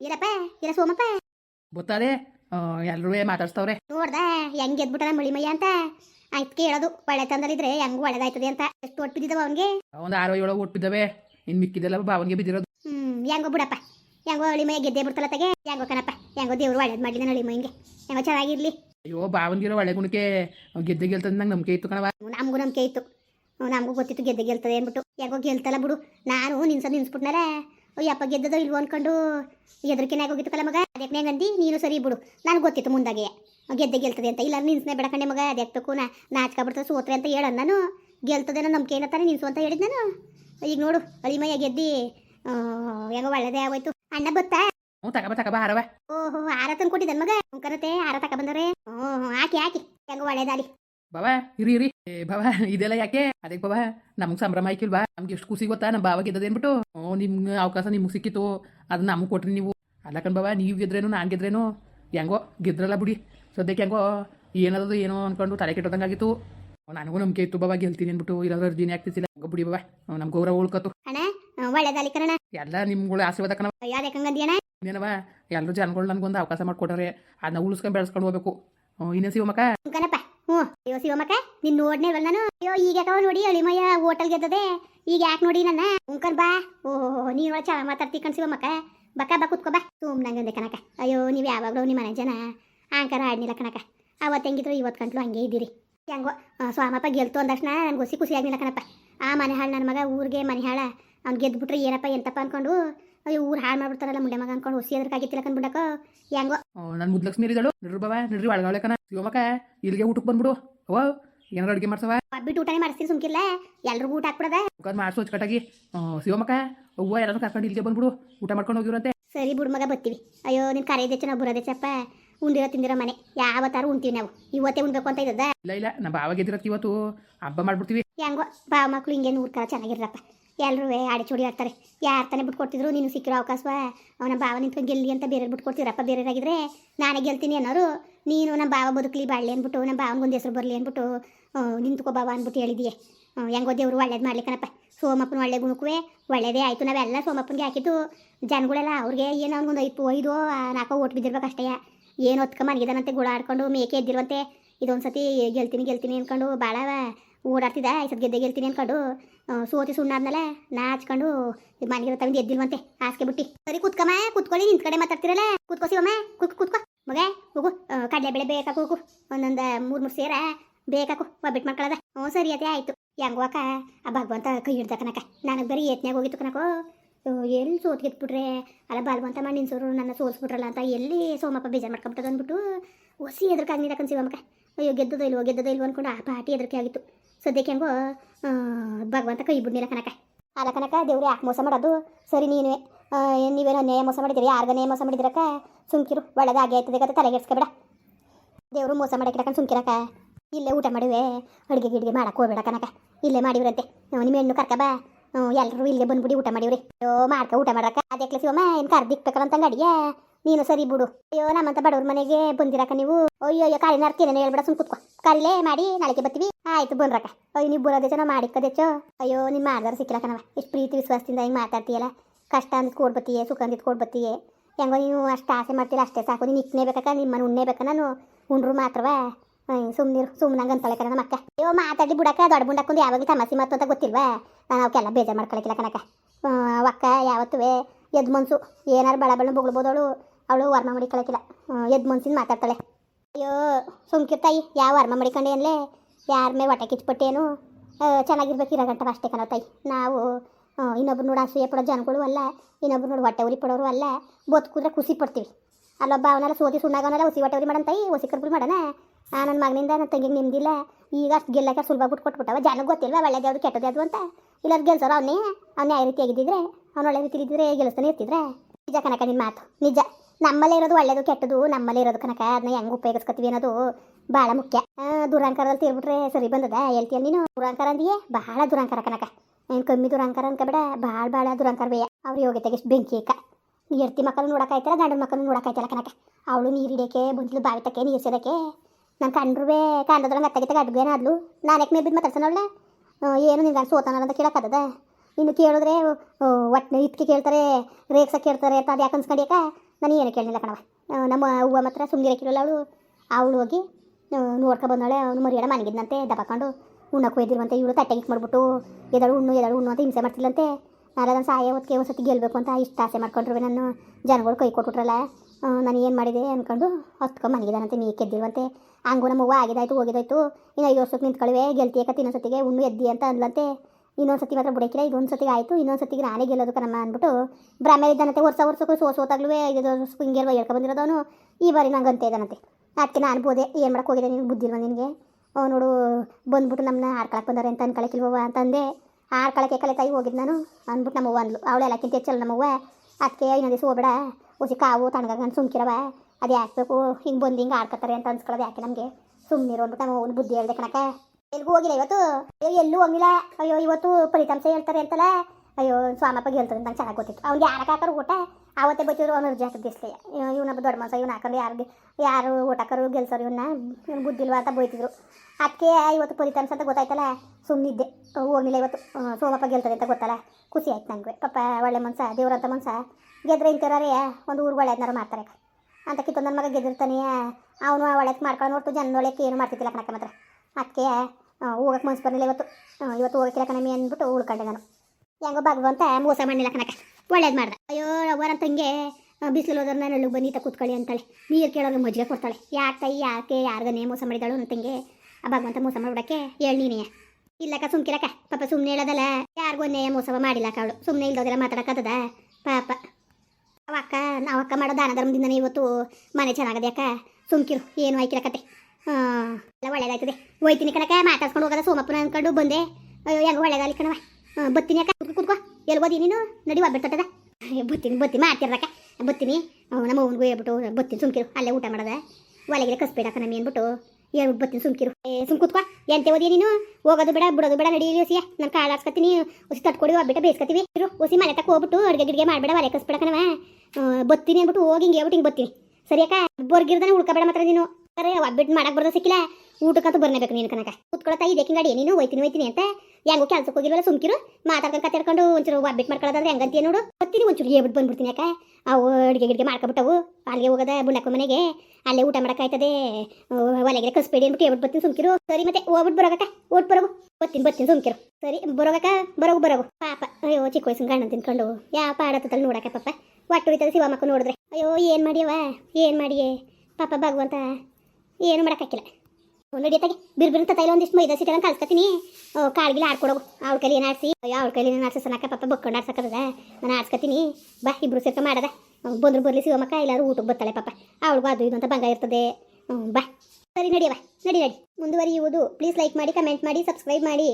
ಇರಪ್ಪ ಇರ ಸೋಮಪ್ಪ. ಗೊತ್ತಾದೆ ಎಲ್ಲರೂ ಮಾತಾಡ್ಸ್ತವ್ರೆ? ನೋಡ್ದ ಹೆಂಗ್ ಗೆದ್ಬಿಟ್ಟಾನ ಮಳಿಮಯ್ಯ ಅಂತ. ಆಯ್ತು ಕೇಳೋದು ಒಳ್ಳೆ ತಂದರಿದ್ರೆ ಹೆಂಗ್ ಒಳ್ಳೇದಾಯ್ತದೆ ಅಂತ. ಎಷ್ಟು ಒಟ್ಟು ಬಿದ್ದಿದ್ದವ ಅವನ್ಗೆ? ಒಂದು ಆರು ಏಳು ಒಟ್ಟು ಬಿದ್ದಾವೆ. ಇನ್ ಮಿಕ್ಕಿದೆಲ್ಲ ಬಾವನ್ಗೆ ಬಿದ್ದಿರೋದು. ಹ್ಮ್ ಹೆಂಗೋ ಬಿಡಪ್ಪ. ಹೆಂಗೋ ಅಳಿಮಯ್ಯ ಗೆದ್ದೆ ಬಿಡ್ತಲ್ಲ ತಗೆ. ಹೆಂಗೋ ಕಣಪ್ಪ ಹೆಂಗೋ ದೇವ್ರು ಒಳ್ಳೇದ್ ಮಾಡ್ಲಿಲ್ಲ ಅಳಿಮಯ್ಯಂಗೆ ಹೆಂಗೋ ಚೆನ್ನಾಗಿರ್ಲಿ. ಅಯ್ಯೋ ಬಾವನ್ಗಿರೋ ಒಳ್ಳೆ ಗುಣಕ್ಕೆ ಗೆದ್ದೆ ಗೆಲ್ತದ ನಂಗೆ ನಂಬಿಕೆ ಇತ್ತು ಕಣವ ನಮಗೂ ನಂಬಿಕೆ ಇತ್ತು. ನಮಗೂ ಗೊತ್ತಿತ್ತು ಗೆದ್ದೆ ಗೆಲ್ತದೆ ಅಂದ್ಬಿಟ್ಟು. ಯಾಕೋ ಗೆಲ್ತಲ್ಲ ಬಿಡು. ನಾನು ನಿನ್ಸ ನಿನ್ಸ್ಬಿಟ್ನಾರ. ಅಯ್ಯಪ್ಪ ಗೆದ್ದದೋ ಇಲ್ವೋ ಅನ್ಕೊಂಡು ಎದ್ರಕಿನಾಗ ಹೋಗಿತ್ತು ಕಲ ಮಗ ಅದಕ್ಕೆ ಅಂದಿ ನೀನು ಸರಿ ಬಿಡು. ನನಗೆ ಗೊತ್ತಿತ್ತು ಮುಂದಾಗೆ. ಗೆದ್ದೆ ಗೆಲ್ತದೆ ಅಂತ. ಇಲ್ಲ ನಿನ್ಸ್ನೆ ಬೆಳಕಂಡೆ ಮಗ. ಅದಕ್ಕೆ ನಾ ನಾಚ್ಕ ಬಿಡ್ತದೆ ಸೋತ್ರೆ ಅಂತ ಹೇಳ ನಾನು. ಗೆಲ್ತದೇನೋ ನಂಬಿಕೆ ಏನತ್ತಾನೆ ನಿನ್ಸು ಅಂತ ಹೇಳಿದ್ ನಾನು. ಈಗ ನೋಡು ಅಳಿಮಯ್ಯ ಗೆದ್ದಿ ಹೆಂಗೋ ಒಳ್ಳೇದೇ ಆಗೋಯ್ತು. ಅಣ್ಣ ಬತ್ತಾ ಹ್ಞೂ ತಗಬ ತಗಬ ಹಾರವ ಓಹೋ ಆರ ತಂದು ಕೊಟ್ಟಿದ್ದನ್ ಮಗ ಕರತೆ ಆರ ತಕ ಬಂದವ್ರೆ. ಹ್ಞೂ ಹಾಕಿ ಹಾಕಿ. ಹೆಂಗೋ ಒಳ್ಳೇದಾಲಿ. ಬಾವ ಇರಿ ಇರಿ. ಏ ಬಾವ ಇದೆಲ್ಲ ಯಾಕೆ? ಅದಕ್ಕೆ ಬಾಬಾ ನಮ್ಗೆ ಸಂಭ್ರಮ ಆಯ್ಕಿಲ್ವಾ ನಮ್ಗೆ ಎಷ್ಟು ಖುಷಿ ಗೊತ್ತಾ? ನಮ್ಮ ಬಾಬಾಗೆ ಇದ್ದದ ಏನ್ಬಿಟ್ಟು? ಹ್ಞೂ ನಿಮ್ಗೆ ಅವಕಾಶ ನಿಮ್ಗೆ ಸಿಕ್ಕಿತ್ತು. ಅದನ್ನ ನಮಗೆ ಕೊಟ್ರಿ ನೀವು. ಅಲ್ಲಕನ್ ಬಾಬಾ ಬಾವ ನೀವು ಗೆದ್ರೇನು ನಾನು ಗೆದ್ರೇನು? ಹೆಂಗೋ ಗೆದ್ರಲ್ಲ ಬಿಡಿ. ಸದ್ಯಕ್ಕೆ ಹೆಂಗೋ ಏನದು ಏನೋ ಅನ್ಕೊಂಡು ತಲೆ ಕೆಟ್ಟೋದಂಗಾಗಿತ್ತು ನನಗೂ ನಂಬಿಕೆ ಇತ್ತು ಬಾಬಾ ಗೆಲ್ತೀನಿ ಅನ್ಬಿಟ್ಟು. ಇಲ್ಲಾದ್ರೂ ಅರ್ಜಿನೇ ಆಗ್ತಿಲ್ಲ ಹಂಗ ಬಿಡಿ ಬಾಬಾ ನಮ್ಮ ಗೌರವ ಉಳ್ಕತ್ತು. ಒಳ್ಳೇದಾಲಿ ಕಣ ಎಲ್ಲ ನಿಮ್ಗಳು ಆಶೀರ್ವಾದ ಕಣ ಏನವ ಎಲ್ಲರೂ ಜನಗಳು ನನಗೊಂದು ಅವಕಾಶ ಮಾಡಿಕೊಟ್ಟಾರೆ ಅದನ್ನ ಉಳಿಸ್ಕೊಂಡು ಬೆಳೆಸ್ಕೊಂಡು ಹೋಗ್ಬೇಕು. ಇನ್ನೇ ಶಿವಮಕ್ಕ ಕಣಪ್ಪ. ಹ್ಞೂ. ಅಯ್ಯೋ ಶಿವಮಕ್ಕ ನಿನ್ ನೋಡ್ನೇ ಇಲ್ವಲ್ಲ ನಾನು? ಅಯ್ಯೋ, ಈಗ ಯಾಕವ ನೋಡಿ ಅಳಿಮಯ್ಯ ಹೋಟೆಲ್ ಗೆದ್ದದೆ. ಈಗ ಯಾಕೆ ನೋಡಿ ನನ್ನ? ಉಂಕರ್ ಬಾ. ಓಹೋ ನೀನ್ ಒಳ ಚೆನ್ನಾಗಿ ಮಾತಾಡ್ತಿ ಕಣ್ ಶಿವಮಕ್ಕ ಬಕ್ಕ ಬಾ ಕುತ್ಕೋ, ಬಾ. ಸುಮ್ನಂಗಂದೆ ಕಣಕ ಅಯ್ಯೋ, ನೀವು ಯಾವಾಗಲೂ ನಿಮ್ಮ ಮನೆ ಜನ. ಆಂಕರ ಆಡ್ನಿಲ್ಲ ಕಣಕ ಅವತ್ತು ಹೆಂಗಿದ್ರು ಇವತ್ತು ಗಂಟ್ಲು ಹಂಗೆ ಇದ್ದೀರಿ. ಹೆಂಗೋ ಸ್ವಾಮಪ್ಪ ಗೆಲ್ತು ಅಂದಕ್ಷಣ ನಂಗೆ ಹೊಸಿ ಖುಷಿ ಆಗ್ಲಿಲ್ಲ ಕಣಪ್ಪ. ಆ ಮನೆ ಹಾಳು ನನ್ನ ಮಗ, ಊರಿಗೆ ಮನೆ ಹಾಳ. ಅವ್ನು ಗೆದ್ದುಬಿಟ್ರೆ ಏನಪ್ಪ, ಎಂತಪ್ಪ ಅನ್ಕೊಂಡು ಅಯ್ಯೋ ಊರು ಹಾಳು ಮಾಡ್ಬಿಡ್ತಾರಲ್ಲ ಮುಂಡೆ ಮಗ ಅನ್ಕೊಂಡು ಹೊಸಿ ಅದ್ರಕ್ಕಾಗಿತ್ತಿಲ್ಲ ಕನ್ಬಿಡಕ ಹೆಂಗೋ? ನನ್ನ ಮುದ್ಲಕ್ಷ್ಮಿ ಇರಿದಳು ನಡ್ರಿ ಬಾವ ನಡ್ರಿ ಒಳಗಳೆ ಕಣ ಶಿವಮಕ್ಕ ಇಲ್ಲಿಗೆ ಊಟಕ್ಕೆ ಬಂದ್ಬಿಡು. ಅವ ಏನಾರ ಅಡುಗೆ ಮಾಡ್ಸವ? ಬಿಟ್ಟು ಊಟನೇ ಮಾಡಿಸ್ತೀನಿ ಸುಮ್ಕಿಲ್ಲ ಎಲ್ರಿಗೂ ಊಟ ಹಾಕ್ಬಿಡದ? ಮುಖದ ಮಾಡಿಸು ಅಚ್ಚುಕಟ್ಟಾಗಿ ಶಿವಮಕ್ಕ ಅವ್ವ ಎಲ್ಲರೂ ಕರ್ಕೊಂಡು ಇಲ್ಲಿಗೆ ಬಂದ್ಬಿಡು. ಊಟ ಮಾಡ್ಕೊಂಡು ಹೋಗಿರಂತೆ ಸರಿ ಬಿಡು ಮಗ ಬರ್ತೀವಿ ಅಯ್ಯೋ ನಿನ್ ಕರೆಯದೆಚ್ಚ ನಾವು ಬರೋದೆಚ್ಚಪ್ಪ ಉಂಡಿರೋ ತಿಂದಿರೋ ಮನೆ. ಯಾವತ್ತಾರು ಉಣ್ತೀವಿ ನಾವು. ಇವತ್ತೇ ಉಣ್ಬೇಕು ಅಂತ ಇದ್ದದ ಇಲ್ಲ ಇಲ್ಲ ನಮ್ಮ ಬಾವ ಗೆದ್ದಿರತ್ತೆ ಇವತ್ತು ಹಬ್ಬ ಮಾಡ್ಬಿಡ್ತೀವಿ. ಹೆಂಗೋ ಬಾವ ಮಕ್ಳು ಹಿಂಗೆ ನೂರು ಕಾಲ ಚೆನ್ನಾಗಿರಪ್ಪ ಎಲ್ಲರೂ ಆಡಿ ಚೂಡಿ ಆಡ್ತಾರೆ ಯಾರು ತಾನೇ ಬಿಟ್ಕೊಡ್ತಿದ್ರು ನೀನು ಸಿಕ್ಕಿರೋ ಅವಕಾಶವ. ಅವನ ಬಾವ ನಿಂತ್ಕೊಂಡು ಗೆಲ್ಲಿ ಅಂತ ಬೇರೆ ಬಿಟ್ಕೊಡ್ತಿರಪ್ಪ ಬೇರೆಯವರಾಗಿದ್ರೆ ನಾನೇ ಗೆಲ್ತೀನಿ ಅನ್ನೋರು. ನೀನು ನಮ್ಮ ಬಾವ ಬದುಕಲಿ, ಬಾಳ್ಲಿ ಅಂದ್ಬಿಟ್ಟು ನಮ್ಮ ಭಾವನಿಗೊಂದು ಹೆಸರು ಬರಲಿ ಅಂದ್ಬಿಟ್ಟು ನಿಂತ್ಕೋ ಬಾವ ಅಂದ್ಬಿಟ್ಟು ಹೇಳಿದೀಯ. ಹೆಂಗೋ ದೇವರು ಒಳ್ಳೇದು ಮಾಡ್ಲಿಕ್ಕನಪ್ಪ. ಸೋಮಪ್ಪನ ಒಳ್ಳೆ ಗುಣಕ್ಕೂ ಒಳ್ಳೇದೇ ಆಯಿತು. ನಾವೆಲ್ಲ ಸೋಮಪ್ಪನಿಗೆ ಹಾಕಿದ್ದು, ಜನಗಳೆಲ್ಲ ಅವ್ರಿಗೆ ಏನೋ ಅವ್ನಿಗೊಂದು ಐದು ಐದು ನಾಲ್ಕು ಓಟ್ ಬಿದ್ದಿರ್ಬೇಕು ಅಷ್ಟೇ. ಏನು ಹೊತ್ಕೊಂಡು ಮನಗಿದಾನಂತೆ ಗುಳ ಆಡ್ಕೊಂಡು ಮೇಕೆ ಎದ್ದಿರುವಂತೆ. ಇದೊಂದು ಸತಿ ಗೆಲ್ತೀನಿ ಗೆಲ್ತೀನಿ ಅಂದ್ಕೊಂಡು ಭಾಳ ಓಡಾಡ್ತಿದ್ದ ಈ ಗೆದ್ದೆ, ಗೆಲ್ತೀನಿ ಅನ್ಕೊಂಡು ಸೋತಿ ಸುಣ್ಣ ಆದ್ಮೇಲೆ ನಾಚ್ಕೊಂಡು ಮನೆಗೆ ತಗೊಂಡು ಎದ್ದಿಲ್ವಂತೆ ಹಾಸ್ಕೆ ಬಿಟ್ಟು. ಸರಿ, ಕುತ್ಕಮ್ಮ, ಕುತ್ಕೊಳ್ಳಿ ನಿಂತ್ ಕಡೆ ಮಾತಾಡ್ತಿರಲ್ಲ? ಕುತ್ಕೋಸಿವಮ್ಮ ಕುತ್ ಕುತ್ಕೋ ಮಗ, ಹೋಗು ಕಡಲೆ ಬೆಳೆ ಬೇಕಾಕು ಹೋಗು. ಒಂದೊಂದು ಮೂರು ಮೂರು ಸೇರ ಬೇಕಾಕು ಒಬ್ಬಿಟ್ಟು ಮಾಡ್ಕೊಳ್ಳೋದ. ಹ್ಞೂ, ಸರಿ ಅದೇ ಆಯ್ತು. ಹೆಂಗೋ ಅಕ್ಕ, ಆ ಭಗವಂತ ಕೈ ಹಿಡ್ದ ಕನಕ ನನಗೆ ಬರೀ ಏತ್ನ್ಯಾಗ ಹೋಗಿತ್ತು ಕನಕೋ ಎಲ್ಲಿ ಸೋತ್ ಗೆದ್ಬಿಟ್ರೆ ಅಲ್ಲ, ಬಲ್ವಂತ ಮಾಡಿ ನಿನ್ಸೋರು ನನ್ನ ಸೋಲ್ಸ್ಬಿಟ್ರಲ್ಲ ಅಂತ ಎಲ್ಲಿ ಸೋಮಪ್ಪ ಬೇಜಾರು ಮಾಡ್ಕೊಂಬಿಟ್ಟದ ಅಂದ್ಬಿಟ್ಟು ಹೊಸಿ ಎದ್ರಕ್ಕಾಗಿ ಕನ್ ಶಿವಮಕ್ಕ ಅಯ್ಯೋ, ಗೆದ್ದದೋ ಇಲ್ವೋ ಗೆದ್ದದೋ ಇಲ್ವೋ ಅನ್ಕೊಂಡು ಆ ಪಾಟಿ ಎದ್ರಕ್ಕೆ ಆಗಿತ್ತು. ಸದ್ಯಕ್ಕೆ ಹೆಂಗೋ ಭಗವಂತ ಕೈ ಬಿಡ್ನಿಲ್ಲ ಕನಕ. ಅಲ್ಲ ಕನಕ, ದೇವ್ರು, ಯಾಕೆ ಮೋಸ ಮಾಡೋದು? ಸರಿ ನೀನು. ನೀವೇನೋ ನ್ಯಾಯ ಮೋಸ ಮಾಡಿದ್ದೀರಿ? ಯಾರ್ಗ ನ್ಯಾಯ ಮೋಸ ಮಾಡಿದಿರಕ್ಕ ಸುಮ್ಕಿರು ಆಗೇ ಆಯ್ತದೆ ಕತೆ ತಲೆಗೆಡ್ಸ್ಕೊಬೇಡ ದೇವರು ಮೋಸ ಮಾಡಕ್ಕಿರಕ ಸುಮ್ಕಿರಕ ಇಲ್ಲೇ ಊಟ ಮಾಡಿವೆ. ಅಡುಗೆ ಗಿಡ್ಗೆ ಮಾಡಕ್ಕೆ ಹೋಗ್ಬೇಡ ಕನಕ. ಇಲ್ಲೇ ಮಾಡಿವ್ರಂತೆ. ನಿಮ್ಮ ಹೆಣ್ಣು ಕರ್ಕ ಬಾ. ಎಲ್ಲರೂ ಇಲ್ಲಿಗೆ ಬಂದ್ಬಿಡಿ ಊಟ ಮಾಡಿವ್ರಿ. ಅಯ್ಯೋ, ಮಾಡ್ಕ ಊಟ ಮಾಡಕ್ಕ ಅದಕ್ಕೆ ಶಿವಮ್ಮ, ಏನು ಕರ್ದಿಕ್ಬೇಕಲ್ಲ ಅಂತ ಅಡಿಗೆ ನೀನು ಸರಿ ಬಿಡು. ಅಯ್ಯೋ, ನಮ್ಮಂತ ಬಡವ್ರ ಮನೆಗೆ ಬಂದಿರಕ ನೀವು? ಅಯ್ಯೋ ಅಯ್ಯೋ, ಕಾಲಿನ ಅರ್ತಿನೇನು ಹೇಳ್ಬೇಡ ಸುಮ್ ಕುತ್ಕೋ. ಮಾಡಿ, ನಾಳೆಗೆ ಬರ್ತೀವಿ. ಆಯ್ತು ಬಂದ್ರಕ್ಕ ಅಯ್ಯೋ, ನೀವು ಬರೋದೇ ನಾವು ಮಾಡಿಕ್ಕದೆಚ್ಚೋ ಅಯ್ಯೋ, ನೀನು ಮಾಡ್ದಾರ ಸಿಕ್ಕಿಲ್ಲ ಕಣವ ಎಷ್ಟು ಪ್ರೀತಿ, ವಿಶ್ವಾಸದಿಂದ ಹಿಂಗೆ ಮಾತಾಡ್ತೀಯಲ್ಲ. ಕಷ್ಟ ಅಂದಿದ್ದು ಕೊಡ್ಬತ್ತೀಯೇ ಸುಖ ಅಂದಿದ್ದು ಕೊಡ್ಬತ್ತೀಯೇ ಹೆಂಗೋ ನೀವು ಅಷ್ಟು ಆಸೆ ಮಾಡ್ತೀರ ಅಷ್ಟೇ ಸಾಕು. ನೀನು ಇಕ್ಕನೇ ಬೇಕಾಕ ನಿಮ್ಮನ್ನು ಉಣ್ಣೇ ಬೇಕಾ ನಾನು. ಉಂಡ್ರು ಮಾತ್ರವಾ ಸುಮ್ಮನಿರು ಸುಮ್ಮನಂಗೆ ಅಂತಳೆ ಕಣ ಮಕ್ಕ ಅಯ್ಯೋ, ಮಾತಾಡಿ ಬಿಡಕ್ಕ, ದೊಡ್ಡ ಬುಂಡಕ್ಕೊಂದು ಯಾವಾಗ ತಮಾಸಿ ಮಾತು ಅಂತ ಗೊತ್ತಿಲ್ವಾ? ನಾನು ಅವಕ್ಕೆಲ್ಲ ಬೇಜಾರು ಮಾಡ್ಕೊಳಕಿಲ್ಲ ಕಣಕ್ಕ. ಅವಕ್ಕ ಯಾವತ್ತೂ ಎದ್ ಮನ್ಸು. ಏನಾರು ಬಳ ಬಳ ಅವಳು ವರ್ಮ ಮಡಿಕೊಳಕಿಲ್ಲ ಎದ್ದು ಮನ್ಸಿನ ಮಾತಾಡ್ತಾಳೆ. ಅಯ್ಯೋ ಸುಮ್ಕಿರ್ತಾಯಿ ಯಾವ ವರ್ಮ ಮಡಿಕೊಂಡೆ ಅನ್ಲೇ? ಯಾರ ಮೇಲೆ ಹೊಟ್ಟೆ ಕಿಚ್ಪಟ್ಟೇನು ಚೆನ್ನಾಗಿರ್ಬೇಕಿರೋ ಗಂಟೆ ಅಷ್ಟೇ ಕಣೋ ತಾಯಿ. ನಾವು ಇನ್ನೊಬ್ರು ನೋಡಿ ಅಸೂಯೆ ಪಡೋ ಜನಗಳು ಅಲ್ಲ, ಇನ್ನೊಬ್ರು ನೋಡಿ ಹೊಟ್ಟೆ ಉರಿ ಪಡೋರು ಅಲ್ಲ ಬದುಕಿದ್ರೆ ಖುಷಿ ಪಡ್ತೀವಿ. ಅಲ್ಲೊಬ್ಬ ಅವನೆಲ್ಲ ಸೋತಿ ಸುಣ್ಣಾಗವನೆಲ್ಲ ಹುಸಿ ಹೊಟ್ಟೆ ಉರಿ ಮಾಡಂತ ಹೊಸಿ ಕರ್ಬುಲ್ ಮಾಡೋಣ ಆ ನನ್ನ ಮಗನಿಂದ ನನ್ನ ತಂಗಿಗೆ ನಿಮ್ದಿಲ್ಲ. ಈಗ ಅಷ್ಟು ಗೆಲ್ಲಕ್ಕೆ ಸುಲಭ ಬಿಟ್ಟು ಕೊಟ್ಬಿಟ್ಟವ. ಜನಕ್ಕೆ ಗೊತ್ತಿಲ್ವಾ ಒಳ್ಳೆದು ಯಾವುದು ಕೆಟ್ಟದ್ದು ಅಂತ? ಇಲ್ಲ ಗೆಲ್ಸೋರು ಅವನೇ? ಅವನೇ ಯಾವ ರೀತಿ ಆಗಿದ್ದಿದ್ರೆ ಅವ್ನು ಒಳ್ಳೆ ರೀತಿ ಇದ್ದಿದ್ರೆ ಗೆಲ್ಲಿಸ್ತಾನೆ ಇರ್ತಿದ್ರೆ? ನಿಜ ಕನಕ ನಿನ್ನ ಮಾತು. ನಿಜ. ನಮ್ಮಲ್ಲೇ ಇರೋದು ಒಳ್ಳೇದು, ಕೆಟ್ಟದು ನಮ್ಮಲ್ಲೇ ಇರೋದು ಕನಕ ಅದನ್ನ ಹೆಂಗೆ ಉಪಯೋಗಿಸ್ಕೊತೀವಿ ಅನ್ನೋದು ಭಾಳ ಮುಖ್ಯ. ದುರಂಕಾರದಲ್ಲಿ ತೀರ್ಬಿಟ್ರೆ ಸರಿ ಬಂದದ? ಹೇಳ್ತೀಯ ನೀನು? ದುರಾಂಕಾರ ಅಂದಿಯೇ? ಬಹಳ ದುರಂಕಾರ ಕನಕ ಏನು ಕಮ್ಮಿ ದುರಾಂಕಾರ ಅನ್ಕೋಬೇಡ ಭಾಳ ಭಾಳ ಬೇಯ ಅವ್ರು ಯೋಗ್ಯತೆಗೆ ಎಷ್ಟು ಬೆಂಕಿ ಏಕ ಎರ್ತಿ ಮಕ್ಕಳು ನೋಡೋಕ್ಕಾಯ್ತಲ್ಲ ಗಂಡನ ಮಕ್ಕಳು ನೋಡೋಕ್ಕಾಯ್ತಲ್ಲ ಕನಕ ಅವಳು ನೀರಿಡಕ್ಕೆ ಬಂದ್ಲು ಬಾವಿ ತಕ್ಕೆ ನೀರು ಸೇದಕ್ಕೆ. ನಾನು ಕಂಡ್ರುವೆ ಕಂಡದ್ರಂಗೆ ಅತ್ತಗಿತ್ತಾಗ ಅಡ್ಗೇನ ಆದ್ಲು. ನಾನು ಯಾಕೆ ಮೇಬಿದ್ದು ಮಾತಾಡ್ಸೋಣ ಏನು ನಿನ್ಗೆ ಸೋತಾನ ಅಂತ ಕೇಳಕ್ಕದ ಇನ್ನು ಕೇಳಿದ್ರೆ ಒಟ್ಟು ಇತ್ಕೆ ಕೇಳ್ತಾರೆ ರೇಕ್ಸ ಕೇಳ್ತಾರೆ ಅಂತ ಅದು ಯಾಕೆ ಅನ್ಸ್ಕೊಂಡ್ಯಾಕ? ನಾನು ಏನು ಕೇಳಲಿಲ್ಲ ಕಣವ ನಮ್ಮ ಅವ್ವ ಮಾತ್ರ ಸುಮ್ಮನೆ ಕೇಳಲ್ಲ ಅವಳು ಅವಳು ಹೋಗಿ ನೋಡ್ಕೊ ಬಂದಾಳೆ ಅವನು ಮರಿಯಾಡ ಮನೆಗಿದ್ದಂತೆ ದಬಕೊಂಡು ಉಣ್ಣಕ್ಕೆ ಹೋಯ್ದಿರುವಂತೆ ಇವಳು ತಟ್ಟೆ ಇಟ್ಟು ಮಾಡ್ಬಿಟ್ಟು ಎದಳು ಉಣ್ಣು ಎದಳು ಉಣ್ಣು ಅಂತ ಹಿಂಸೆ ಮಾಡ್ತಿಲ್ಲಂತೆ ನಾನು ಅದನ್ನು ಸಹಾಯ ಹೊತ್ತಿಗೆ ಒಂದು ಸತಿ ಗೆಲ್ಲಬೇಕು ಅಂತ ಇಷ್ಟು ಆಸೆ ಮಾಡ್ಕೊಂಡ್ರು ನಾನು ಜನಗಳು ಕೈ ಕೊಟ್ಬಿಟ್ರಲ್ಲ. ನಾನು ಏನು ಮಾಡಿದೆ ಅಂದ್ಕೊಂಡು ಹೊತ್ಕೊಂಡು ಮನೆಗಿದಾನಂತೆ ನೀ ಕೆದ್ದಿರುವಂತೆ. ಹಂಗೂ ನಮ್ಮ ಹೂವು ಆಗಿದಾಯ್ತು ಹೋಗಿದಾಯ್ತು ಇನ್ನು ಐದು ವರ್ಷಕ್ಕೆ ನಿಂತ್ಕೊಳ್ಳುವೆ. ಗೆಲ್ತಿಯಕ್ಕ ತಿನ್ನೋ ಸತಿಗೆ ಉಣ್ಣು, ಎದ್ದಿ ಅಂತ ಅಂದ್ಲಂತೆ. ಇನ್ನೊಂದು ಸತಿ ಮಾತ್ರ ಬಿಡಕಿಲ್ಲ ಇದೊಂದು ಸತಿಗೆ ಆಯಿತು, ಇನ್ನೊಂದು ಸತಿಗೆ ನಾನೇ ಗೆಲ್ಲೋದು ಕಣಮ್ಮ ಅಂದ್ಬಿಟ್ಟು ಭ್ರಮೆ ಇದ್ದಾನಂತೆ ವರ್ಷ ವರ್ಷಕ್ಕೂ ಸೋ ಸೋತಾಗ್ಲೂ ಇದು ಹಿಂಗೆಲ್ವ ಹಿಂಗೆ ಹೇಳ್ಕೊ ಬಂದಿರೋದವನು. ಈ ಬಾರಿ ನಂಗೆ ಅಂತ ಇದ್ದಾನಂತೆ ಅದಕ್ಕೆ ನಾನು ಬೋದೆ ಏನು ಮಾಡಕ್ಕೆ ಹೋಗಿದೆ ನಿನಗೆ ಬುದ್ಧಿಲ್ವ ನಿನಗೆ? ನೋಡು, ಬಂದ್ಬಿಟ್ಟು ನಮ್ಮನ್ನ ಆಡ್ಕೊಳಕ್ಕೆ ಬಂದಾರೆ ಅಂತ ಅನ್ಕೊಳಕ್ಕಿಲ್ವ ಅಂತಂದೆ. ಆಡ್ಕೊಳಕ್ಕೆ ಕಲೆ ತಾಯಿ ಹೋಗಿದ್ದು ನಾನು. ಅಂದ್ಬಿಟ್ಟು ನಮ್ಮವ್ವ ಅಂದ್ಲು, ಅವಳು ಎಲ್ಲಕ್ಕಿಂತ ಹೆಚ್ಚಲ್ಲ ನಮ್ಮವ್ವ. ಅದಕ್ಕೆ ಇನ್ನೊಂದು ದಿವಸ ಹೋಗ್ಬೇಡ. ಉಸಿ ಕಾವು, ತಣ್ಣಗಾಗ ಸುಮ್ಕಿರವ. ಅದು ಯಾಕಬೇಕು ಹಿಂಗೆ ಬಂದು ಹಿಂಗೆ ಆಡ್ಕೊತಾರೆ ಅಂತ ಅನ್ಸ್ಕೊಳ್ಳೋದು ಯಾಕೆ ನಮಗೆ? ಸುಮ್ಮನಿರು ಅಂದ್ಬಿಟ್ಟು ನಮ್ಮ ಬುದ್ಧಿ ಹೇಳ್ದೆ ಕಣಕ ಎಲ್ಗೂ ಹೋಗಿಲ್ಲ ಇವತ್ತು? ಎಲ್ಲೂ ಹೋಗಿಲ್ಲ ಅಯ್ಯೋ, ಇವತ್ತು ಫಲಿತಾಂಶ ಹೇಳ್ತಾರೆ ಅಂತಲ್ಲ ಅಯ್ಯೋ ಸ್ವಾಮಪ್ಪ ಹೇಳ್ತಾರೆ ಅಂತ ಚೆನ್ನಾಗಿ ಗೊತ್ತಿತ್ತು. ಅವ್ನಿಗೆ ಯಾರಕ್ಕೆ ಹಾಕೋರು ಊಟ? ಅವತ್ತೇ ಬಚ್ಚಿದ್ರು ಅವನು ಜಾಸ್ತಿ ದಿಸ್ಲೇ ಇವನ ಇವನೊಬ್ಬ ದೊಡ್ಡ ಮನ್ಸ ಇವ್ನು ಹಾಕೊಂಡು ಯಾರು ಯಾರು ಊಟ ಹಾಕೋರು, ಗೆಲ್ಸೋರು ಇವನ್ನ ಇವ್ನು ಬುದ್ಧಿಲ್ವಾ ಅಂತ ಬೈತಿದ್ರು. ಅದಕ್ಕೆ ಇವತ್ತು ಫಲಿತಾಂಶ ಅಂತ ಗೊತ್ತಾಯ್ತಲ್ಲ ಸುಮ್ಮನಿದ್ದೆ ಹೋಗಿಲ್ಲ ಇವತ್ತು. ಸೋಮಪ್ಪ ಗೆಲ್ತದೆ ಅಂತ ಗೊತ್ತಲ್ಲ? ಖುಷಿ ಆಯ್ತು ನನಗೆ ಪಾಪ ಒಳ್ಳೆ ಮನ್ಸ ದೇವ್ರಂತ ಮನ್ಸ ಗೆದ್ರೆ ಇಂಥವ್ರೆ ಒಂದು ಊರು ಒಳ್ಳೇದನ್ನಾರು ಮಾಡ್ತಾರೆ. ಅಂತ ಕಿತ್ತು ನನ್ನ ಮಗ ಗೆದ್ದಿರ್ತಾನೆ. ಅವನು ಒಳ್ಳೇದು ಮಾಡ್ಕೊಂಡು ನೋಡ್ತು ಜನ ನೋಡಕ್ಕೆ ಏನು ಮಾಡ್ತಿದ್ದಿಲ್ಲ ಕಣಕ್ಕೆ ಮಾತ್ರ ಅದಕ್ಕೆ ಹೋಗಕ್ಕೆ ಮನ್ಸು ಬರಲಿಲ್ಲ ಇವತ್ತು. ಇವತ್ತು ಹೋಗಕ್ಕಿಲ್ಲ ಕಣಮಿ ಅಂದ್ಬಿಟ್ಟು ಉಳ್ಕೊಂಡೆ ನಾನು. ಹೆಂಗೋ ಭಗವಂತ ಮೋಸ ಮಾಡಿಲ್ಲ ಕಣಕ ಒಳ್ಳೇದು ಮಾಡ್ದ. ಅಯ್ಯೋ ಅವರಂತ ಹಿಂಗೆ ಬಿಸಿಲು ಹೋದ್ರೆ ನಾನು ಅಲ್ಲಿಗೆ ಬಂದು ಈತ ಕೂತ್ಕೊಳ್ಳಿ ಅಂತಾಳೆ. ನೀರು ಕೇಳೋರು ಮಜ್ಜಿಗೆ ಕೊಡ್ತಾಳೆ. ಯಾಕೆ ಯಾಕೆ, ಯಾರಿಗನೇ ಮೋಸ ಮಾಡಿದಾಳು ಅಂತಂಗೆ ಆ ಭಗವಂತ ಮೋಸ ಮಾಡ್ಬಿಡಕ್ಕೆ ಹೇಳಿ ನೀನೇ ಇಲ್ಲಕ್ಕ, ಸುಮ್ಕಿರಕ್ಕ. ಪಾಪ ಸುಮ್ಮನೆ ಹೇಳೋದಲ್ಲ. ಯಾರಿಗೂ ನ್ಯಾಯ ಮೋಸವ ಮಾಡಿಲ್ಲಕ್ಕ ಅವಳು. ಸುಮ್ಮನೆ ಇಲ್ದೋದೆಲ್ಲ ಮಾತಾಡೋಕ್ಕದ ಪಾಪ. ಅವಕ್ಕ ನಾವು ಅಕ್ಕ ಮಾಡೋ ದಾನ ಧರ್ಮದಿಂದನೇ ಇವತ್ತು ಮನೆ ಚೆನ್ನಾಗದೆ ಅಕ್ಕ. ಸುಮ್ಕಿರು. ಏನು ಆಯ್ಕಿಲ್ಲ ಕತೆ. ಹಾಂ. ಎಲ್ಲ ಒಳ್ಳೇದಾಯ್ತದೆ. ಹೋಯ್ತೀನಿ ಕಣಕ ಮಾತಾಡ್ಸ್ಕೊಂಡು ಹೋಗದ ಸೋಮಪ್ಪನ ಅನ್ಕೊಂಡು ಬಂದೆ. ಹೆಂಗ ಒಳ್ಳೇದಾಗಲಿ ಕಣವ ಬತ್ತೀನಿ ಅಕ್ಕ. ಕುತ್ಕೋ ಎಲ್ಲಿ ನೀನು? ನಡಿ ಒಬ್ಬರ್ತದ ಬತ್ತೀನಿ ಬತ್ತೀನಿ ಮಾಡ್ತಿರಕ್ಕ ಬತ್ತೀನಿ ನಮ್ಮ ಅವ್ನಿಗೂ ಹೇಳ್ಬಿಟ್ಟು ಬತ್ತೀನಿ ಸುಮ್ಕಿರು. ಅಲ್ಲೇ ಊಟ ಮಾಡೋದ. ಒಳಗೆ ಕಸ್ಬೇಡ ನಮ್ಮ ಅಂದ್ಬಿಟ್ಟು ಹೇಳ್ಬಿಟ್ಟು ಬತ್ತೀನಿ ಸುಮ್ಕಿರು. ಸುಮ್ ಕುತ್ಕೋ. ಎಂತೆ ಓದಿ ನೀನು? ಹೋಗೋದು ಬೇಡ, ಬಿಡೋದು ಬೇಡ, ನಡಿ ಹೊಸಿಯ ನಾನು ಕಾಳಾಡ್ಸ್ಕೊತೀನಿ ಹೊಸಿ ತಟ್ಕೊಡಿ ಒಬ್ಬಿಟ್ಟ ಬೇಯಿಸ್ಕೊತೀವಿ ಇರು ಹೊಸಿ ಮನೆ ತಕ್ಕ ಹೋಗ್ಬಿಟ್ಟು ಅಡುಗೆ ಗಿಡಿಗೆ ಮಾಡಬೇಡ, ಒಲೆ ಕಸ್ಬೇಡ ಕಣವ ಬತ್ತೀನಿ ಅಂದ್ಬಿಟ್ಟು ಹೋಗಿ ಹಿಂಗೆ ಹೇಳ್ಬಿಟ್ಟು ಹಿಂಗೆ ಬತ್ತೀನಿ ಅಕ್ಕ? ಬರ್ಗಿರ್ದಾನೆ ಉಳ್ಕೊಬೇಡ ಮಾತ್ರ ನೀನು. ಅರೆ ಒಬ್ಬಿಟ್ಟು ಮಾಡಕ್ ಬರ್ದ ಸಿಕ್ಕಿಲ್ಲ. ಊಟಕ್ಕಂತೂ ಬರ್ನೇಬೇಕು ನೀನು ಕನಕ ಕುತ್ಕೊಳ್ತಾ ಇದೆ ಗಾಡಿ? ನೀನು ಹೋಯ್ತೀನಿ ಹೋಯ್ತೀನಿ ಅಂತ. ಹೆಂಗೋ ಕೆಲ್ಸಕ್ಕೆ ಹೋಗಿಲ್ವಲ್ಲ, ಸುಮ್ಕಿರು. ಮಾತಾಡ್ಕೊಂಡು ಕತ್ತಿರ್ಕೊಂಡು ಒಂಚೂರು ಒಬ್ಬಿಟ್ಟು ಮಾಡ್ಕೊಳ್ಳೋದಾದ್ರೆ ಹೆಂಗಂತೀಯ ನೋಡು. ಬರ್ತೀನಿ, ಒಂಚೂರು ಹೇಳ್ಬಿಟ್ಟು ಬಂದ್ಬಿಡ್ತೀನಿ ಯಾಕೆ? ಅವು ಅಡುಗೆ ಗಿಡಿಗೆ ಮಾಡ್ಕೊಬಿಟ್ಟವು. ಅಲ್ಲಿಗೆ ಹೋಗೋದ ಬುಣ್ಣಕ್ಕ ಮನೆಗೆ. ಅಲ್ಲೇ ಊಟ ಮಾಡೋಕ್ಕಾಯ್ತದೆ ಒಲೆಗೆ ಕಸ್ಬೇಡಿ ಅಂದ್ಬಿಟ್ಟು ಹೇಳ್ಬಿಟ್ಟು ಬರ್ತೀನಿ, ಸುಮ್ಕಿರು. ಸರಿ ಮತ್ತೆ ಹೋಗ್ಬಿಟ್ಟು ಬರೋಗಕ್ಕ. ಓಟ್ ಬರೋಗು. ಬರ್ತೀನಿ ಬರ್ತೀನಿ, ಸುಮ್ಕಿರು. ಸರಿ, ಬರೋಗಕ್ಕ, ಬರೋಗು ಬರೋಗು. ಪಾಪ. ಅಯ್ಯೋ, ಚಿಕ್ಕ ವಯಸ್ಸಿನ ಗಂಡನ ತಿನ್ಕೊಂಡು ಯಾವ ಪಾಡತ್ತಲ್ಲಿ ನೋಡಕ ಪಾಪ. ಒಟ್ಟು ಹೋಯ್ತದೆ ಶಿವಮಕ್ಕ ನೋಡಿದ್ರೆ. ಅಯ್ಯೋ, ಏನು ಮಾಡಿಯವ ಏನು ಮಾಡಿಯೇ? ಪಾಪ ಭಗವಂತ. ಏನು ಮಾಡೋಕ್ಕಾಗಿಲ್ಲ ನಡಿಯತ್ತಾಗೆ ಬಿರು ಬಿರು ತೈಲ ಒಂದಿಷ್ಟು ಮೈದಾ ಸಿಟ್ಟಂಗೆ ಕಳ್ಸ್ಕೊತೀನಿ ಕಾಡ್ಗಿಲ್ಲ ಆಡ್ಕೊಡೋ. ಅವ್ರ ಕೈಲಿ ಏನು ಆಡಿಸಿ? ಅಯ್ಯೋ ಅವ್ರ ಕೈಲಿ ಏನು ಸನಕ ಪಾಪ ಬಕ್ಕೊಂಡು ಆಡ್ಸಕ್ಕದ ನಾನು ಆಡ್ಸ್ಕೊತೀನಿ. ಬಾ, ಇಬ್ರು ಸೇರ್ಕ ಮಾಡದ. ಬಂದ್ರು ಬರಲಿ ಮಕ್ಕ. ಎಲ್ಲರೂ ಊಟಕ್ಕೆ ಬರ್ತಾಳೆ ಪಾಪ. ಅವಳಿಗೂ ಅದು ಇದು ಅಂತ ಬಂಗ ಇರ್ತದೆ. ಬಾ. ಸರಿ ನಡಿಯವ ನಡಿ ನಡಿ. ಮುಂದುವರಿಯುವುದು. ಪ್ಲೀಸ್ ಲೈಕ್ ಮಾಡಿ ಕಮೆಂಟ್ ಮಾಡಿ ಸಬ್ಸ್ಕ್ರೈಬ್ ಮಾಡಿ.